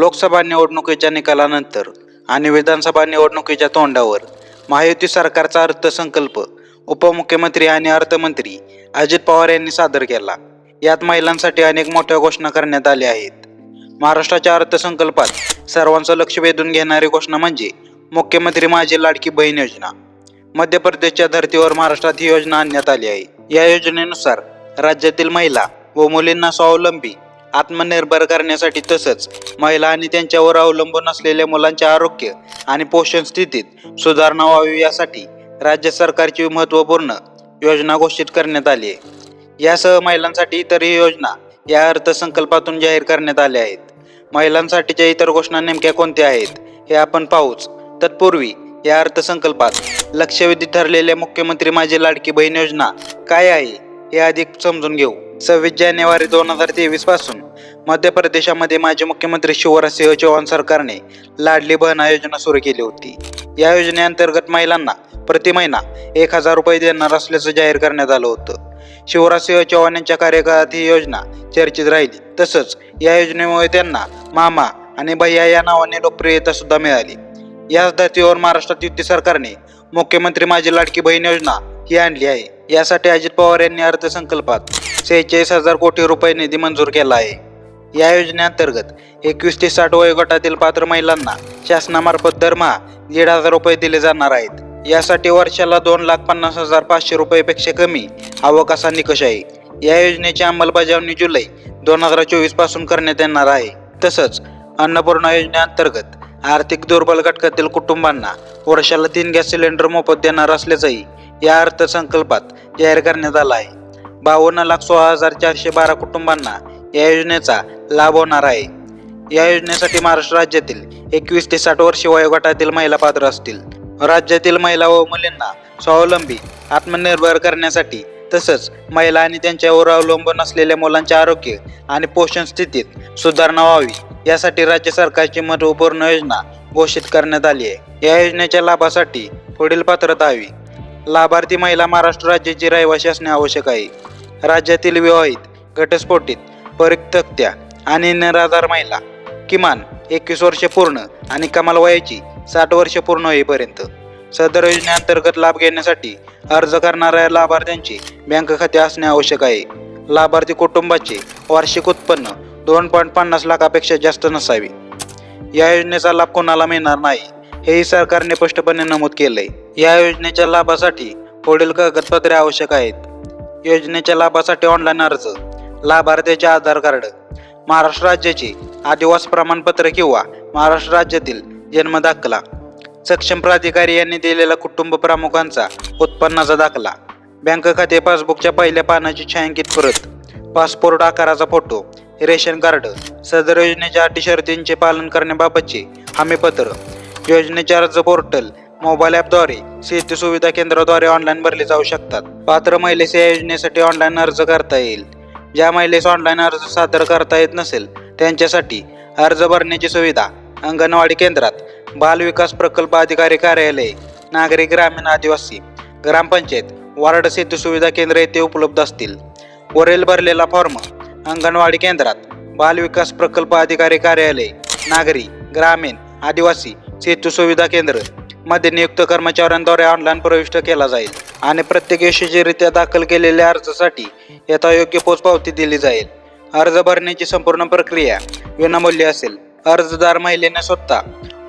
लोकसभा निवडणुकीच्या निकालानंतर आणि विधानसभा निवडणुकीच्या तोंडावर महायुती सरकारचा अर्थसंकल्प उपमुख्यमंत्री आणि अर्थमंत्री अजित पवार यांनी सादर केला. यात महिलांसाठी अनेक मोठ्या घोषणा करण्यात आल्या आहेत. महाराष्ट्राच्या अर्थसंकल्पात सर्वांचं लक्ष वेधून घेणारी घोषणा म्हणजे मुख्यमंत्री माझी लाडकी बहीण योजना. मध्य प्रदेशच्या धर्तीवर महाराष्ट्रात ही योजना आणण्यात आली आहे. या योजनेनुसार राज्यातील महिला व मुलींना स्वावलंबी आत्मनिर्भर करण्यासाठी तसंच महिला आणि त्यांच्यावर अवलंबून असलेल्या मुलांचे आरोग्य आणि पोषण स्थितीत सुधारणा व्हावी यासाठी राज्य सरकारची महत्त्वपूर्ण योजना घोषित करण्यात आली आहे. यासह महिलांसाठी इतरही योजना या अर्थसंकल्पातून जाहीर करण्यात आल्या आहेत. महिलांसाठीच्या इतर घोषणा नेमक्या कोणत्या आहेत हे आपण पाहूच. तत्पूर्वी या अर्थसंकल्पात लक्षवेधी ठरलेल्या मुख्यमंत्री माझी लाडकी बहीण योजना काय आहे हे अधिक समजून घेऊ. सव्वीस जानेवारी दोन हजार तेवीसपासून मध्य प्रदेशामध्ये माजी मुख्यमंत्री शिवराज सिंह चौहान सरकारने लाडली बहना योजना सुरू केली होती. या योजनेअंतर्गत महिलांना प्रति महिना एक हजार रुपये देणार असल्याचं जाहीर करण्यात आलं होतं. शिवराज सिंह चौहान यांच्या कार्यकाळात ही योजना चर्चेत राहिली. तसंच या योजनेमुळे त्यांना मामा आणि भैया या नावाने लोकप्रियता सुद्धा मिळाली. याच धर्तीवर महाराष्ट्रात युती सरकारने मुख्यमंत्री माझी लाडकी बहीण योजना ही आणली आहे. यासाठी अजित पवार यांनी अर्थसंकल्पात सेहेचाळीस हजार कोटी रुपये निधी मंजूर केला आहे. या योजनेअंतर्गत एकवीस ते साठ वयोगटातील पात्र महिलांना शासनामार्फत दरमहा दीड हजार रुपये दिले जाणार आहेत. यासाठी वर्षाला दोन लाख पन्नास हजार पाचशे रुपयेपेक्षा कमी आवक असा निकष आहे. या योजनेची अंमलबजावणी जुलै दोन हजार चोवीसपासून करण्यात येणार आहे. तसंच अन्नपूर्णा योजनेअंतर्गत आर्थिक दुर्बल घटकातील कुटुंबांना वर्षाला तीन गॅस सिलेंडर मोफत देणार असल्याचंही या अर्थसंकल्पात जाहीर करण्यात आला आहे. बावन्न लाख सोळा हजार चारशे बारा कुटुंबांना या योजनेचा लाभ होणार आहे. या योजनेसाठी महाराष्ट्र राज्यातील एकवीस ते साठ वर्षे वयोगटातील महिला पात्र असतील. राज्यातील महिला व मुलींना स्वावलंबी आत्मनिर्भर करण्यासाठी तसंच महिला आणि त्यांच्यावर अवलंबून असलेल्या मुलांचे आरोग्य आणि पोषण स्थितीत सुधारणा व्हावी यासाठी राज्य सरकारची महत्त्वपूर्ण योजना घोषित करण्यात आली आहे. या योजनेच्या लाभासाठी पुढील पात्रता हवी. लाभार्थी महिला महाराष्ट्र राज्याची रहिवासी असणे आवश्यक आहे. राज्यातील विवाहित घटस्फोटित परित्यक्त्या आणि निराधार महिला किमान एकवीस वर्षे पूर्ण आणि कमाल वयाची साठ वर्ष पूर्ण होईपर्यंत सदर योजनेअंतर्गत लाभ घेण्यासाठी अर्ज करणाऱ्या लाभार्थ्यांचे बँक खाते असणे आवश्यक आहे. लाभार्थी कुटुंबाचे वार्षिक उत्पन्न दोन पॉईंट पन्नास लाखापेक्षा जास्त नसावे. या योजनेचा लाभ कोणाला मिळणार नाही? हेही सरकारने स्पष्टपणे नमूद केले या योजनेच्या लाभासाठी पुढील कागदपत्रे आवश्यक आहेत. योजनेच्या लाभासाठी ऑनलाईन अर्ज लाभार्थ्याचे आधार कार्ड महाराष्ट्र राज्याचे आदिवास प्रमाणपत्र किंवा महाराष्ट्र राज्यातील जन्म दाखला सक्षम प्राधिकारी यांनी दिलेला कुटुंब प्रमुखांचा उत्पन्नाचा दाखला बँक खाते पासबुकच्या पहिल्या पानाची छायांकित प्रत पासपोर्ट आकाराचा फोटो रेशन कार्ड सदर योजनेच्या अटी शर्तींचे पालन करण्याबाबतचे हमीपत्र योजनेचे अर्ज पोर्टल मोबाईल ॲपद्वारे सेतू सुविधा केंद्राद्वारे ऑनलाईन भरले जाऊ शकतात. पात्र महिलेस या योजनेसाठी ऑनलाईन अर्ज करता येईल. ज्या महिलेस ऑनलाईन अर्ज सादर करता येत नसेल त्यांच्यासाठी अर्ज भरण्याची सुविधा अंगणवाडी केंद्रात बाल विकास प्रकल्प अधिकारी कार्यालय नागरी ग्रामीण आदिवासी ग्रामपंचायत वार्ड सेतू सुविधा केंद्र येथे उपलब्ध असतील. वरील भरलेला फॉर्म अंगणवाडी केंद्रात बाल विकास प्रकल्प अधिकारी कार्यालय नागरी ग्रामीण आदिवासी सेतू सुविधा केंद्र. मध्ये नियुक्त कर्मचाऱ्यांद्वारे ऑनलाईन प्रविष्ट केला जाईल आणि प्रत्येक यशस्वीरित्या दाखल केलेल्या अर्जासाठी यथायोग्य पोचपावती दिली जाईल. अर्ज भरण्याची संपूर्ण प्रक्रिया विनामूल्य असेल. अर्जदार महिलेने स्वतः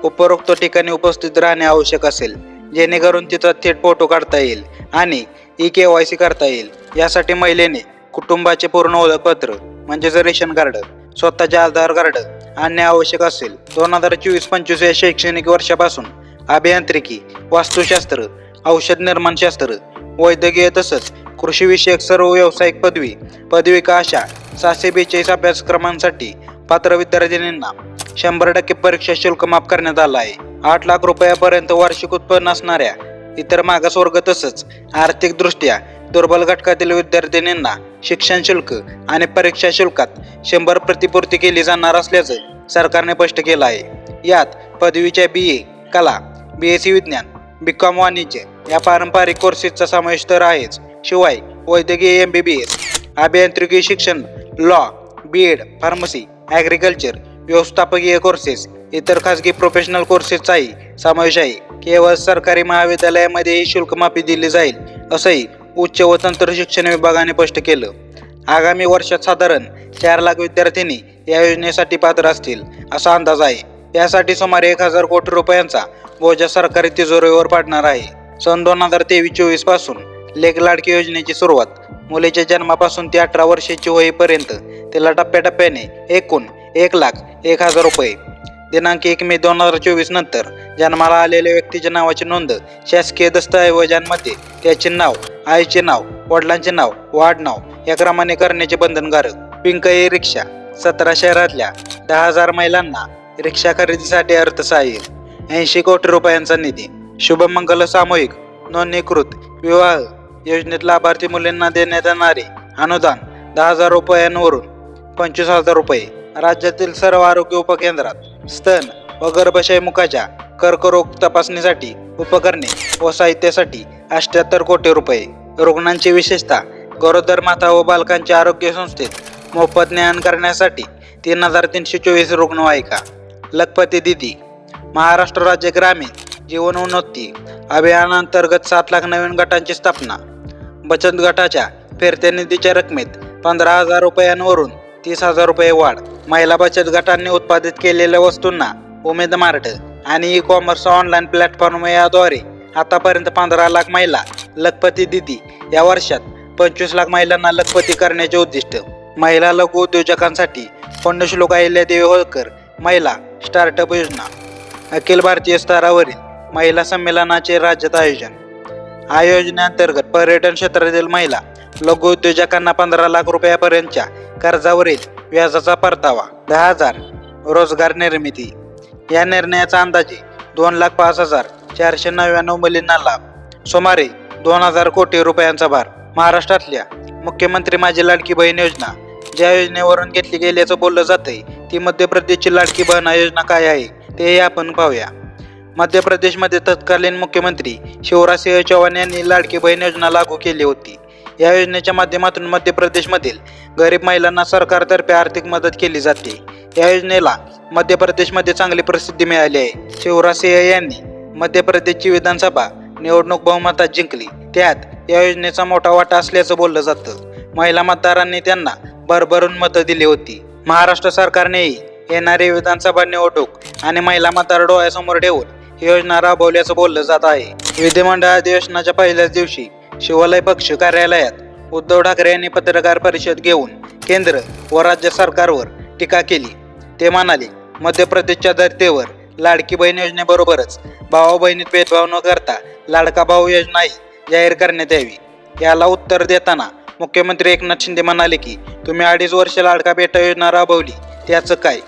उपरोक्त ठिकाणी उपस्थित राहणे आवश्यक असेल जेणेकरून तिचा थेट फोटो काढता येईल आणि ई के वाय सी करता येईल. यासाठी महिलेने कुटुंबाचे पूर्ण ओळखपत्र म्हणजेच रेशन कार्ड स्वतःचे आधार कार्ड आणणे आवश्यक असेल. दोन हजार चोवीस पंचवीस या शैक्षणिक वर्षापासून अभियांत्रिकी वास्तुशास्त्र औषध निर्माणशास्त्र वैद्यकीय तसंच कृषीविषयक सर्व व्यावसायिक पदवी पदविका अशा सहाशे बेचाळीस अभ्यासक्रमांसाठी पात्र विद्यार्थिनींना शंभर टक्के परीक्षा शुल्क माफ करण्यात आलं आहे. आठ लाख रुपयापर्यंत वार्षिक उत्पन्न असणाऱ्या इतर मागासवर्ग तसंच आर्थिकदृष्ट्या दुर्बल घटकातील विद्यार्थिनींना शिक्षण शुल्क आणि परीक्षा शुल्कात शंभर प्रतिपूर्ती केली जाणार असल्याचं सरकारने स्पष्ट केलं आहे. यात पदवीच्या बी ए कला बी एस सी विज्ञान बी कॉम वाणिज्य या पारंपरिक कोर्सेसचा समावेश तर आहेच. शिवाय वैद्यकीय एम बी बी एस अभियांत्रिकी शिक्षण law B Ed pharmacy agriculture व्यवस्थापकीय कोर्सेस इतर खासगी प्रोफेशनल कोर्सेसचाही समावेश आहे. केवळ सरकारी महाविद्यालयामध्ये ही शुल्कमाफी दिली जाईल असंही उच्च व तंत्र शिक्षण विभागाने स्पष्ट केलं. आगामी वर्षात साधारण चार लाख विद्यार्थ्यांनी या योजनेसाठी पात्र असतील असा अंदाज आहे. यासाठी सुमारे एक हजार कोटी रुपयांचा बोजा सरकारी तिजोरीवर पाडणार आहे. सन दोन हजार तेवीस चोवीसपासून लेख लाडकी योजनेची सुरुवात मुलीच्या जन्मापासून ती अठरा वर्षाची होईपर्यंत तिला टप्प्याटप्प्याने एकूण एक लाख एक हजार रुपये. दिनांक एक मे दोन हजार चोवीस नंतर जन्माला आलेल्या व्यक्तीच्या नावाची नोंद शासकीय दस्तऐवजांमध्ये त्याचे नाव आईचे नाव वडिलांचे नाव वाढ नाव या क्रमाने करण्याचे बंधनकारक. पिंक रिक्षा सतरा शहरातल्या दहा हजार महिलांना रिक्षा खरेदीसाठी अर्थसहाय्य. ऐंशी कोटी रुपयांचा निधी. शुभमंगल सामूहिक नोंदणीकृत विवाह योजनेत लाभार्थी मुलींना देण्यात येणारे अनुदान दहा हजार रुपयांवरून पंचवीस हजार रुपये. राज्यातील सर्व आरोग्य उपकेंद्रात स्तन व गर्भाशय मुखाच्या कर्करोग तपासणीसाठी उपकरणे व साहित्यासाठी अष्ट्याहत्तर कोटी रुपये. रुग्णांची विशेषतः गरोदर माता व बालकांच्या आरोग्य संस्थेत मोफत ज्ञान करण्यासाठी तीन हजार तीनशे चोवीस रुग्णवाहिका. लखपती दिदी महाराष्ट्र राज्य ग्रामीण जीवन उन्नती अभियानांतर्गत सात लाख नवीन गटांची स्थापना. बचत गटाच्या फिरत्या निधीच्या रकमेत पंधरा हजार रुपयांवरून तीस हजार रुपये वाढ. महिला बचत गटांनी उत्पादित केलेल्या वस्तूंना उमेद मार्ट आणि ई कॉमर्स ऑनलाईन प्लॅटफॉर्म याद्वारे आतापर्यंत पंधरा लाख महिला लखपती दिदी या वर्षात पंचवीस लाख महिलांना लखपती करण्याचे उद्दिष्ट. महिला लघु उद्योजकांसाठी पुण्यश्लोक अहिल्यादेवी होळकर महिला स्टार्टअप योजना. अखिल भारतीय स्तरावरील महिला संमेलनाचे राज्यात आयोजन. आयोजनांतर्गत योजनेअंतर्गत पर्यटन क्षेत्रातील महिला लघु उद्योजकांना पंधरा लाख रुपयापर्यंतच्या कर्जावरील व्याजाचा परतावा दहा हजार. रोजगार निर्मिती. या निर्णयाचा अंदाजे दोन लाख पाच हजार चारशे नव्याण्णव मुलींना लाभ. सुमारे दोन हजार कोटी रुपयांचा भार. महाराष्ट्रातल्या मुख्यमंत्री माझी लाडकी बहीण योजना ज्या योजनेवरून घेतली गेल्याचं बोललं जातंय ती मध्य प्रदेशची लाडकी बहीण योजना काय आहे तेही आपण पाहूया. मध्य प्रदेशमध्ये तत्कालीन मुख्यमंत्री शिवराजसिंह चौहान यांनी लाडकी बहीण योजना लागू केली होती. या योजनेच्या माध्यमातून मध्य प्रदेशमधील गरीब महिलांना सरकारतर्फे आर्थिक मदत केली जाते. या योजनेला मध्य प्रदेशमध्ये चांगली प्रसिद्धी मिळाली आहे. शिवराज सिंह यांनी मध्य प्रदेशची विधानसभा निवडणूक बहुमतात जिंकली. त्यात या योजनेचा मोठा वाटा असल्याचं बोललं जातं. महिला मतदारांनी त्यांना भरभरून मतं दिली होती. महाराष्ट्र सरकारनेही येणारी विधानसभा निवडणूक आणि महिला मतदार डोळ्यासमोर ठेवून ही योजना राबवल्याचं बोललं जात आहे. विधिमंडळ अधिवेशनाच्या पहिल्याच दिवशी शिवालय पक्ष कार्यालयात उद्धव ठाकरे यांनी पत्रकार परिषद घेऊन केंद्र व राज्य सरकारवर टीका केली. ते म्हणाले मध्य प्रदेशच्या धर्तीवर लाडकी बहीण योजनेबरोबरच भावा बहिणीत भेदभाव न करता लाडका भाऊ योजनाही जाहीर करण्यात यावी. याला उत्तर देताना मुख्यमंत्री एकनाथ शिंदे म्हणाले की तुम्ही अडीच वर्ष लाडका बेटा योजना राबवली त्याचं काय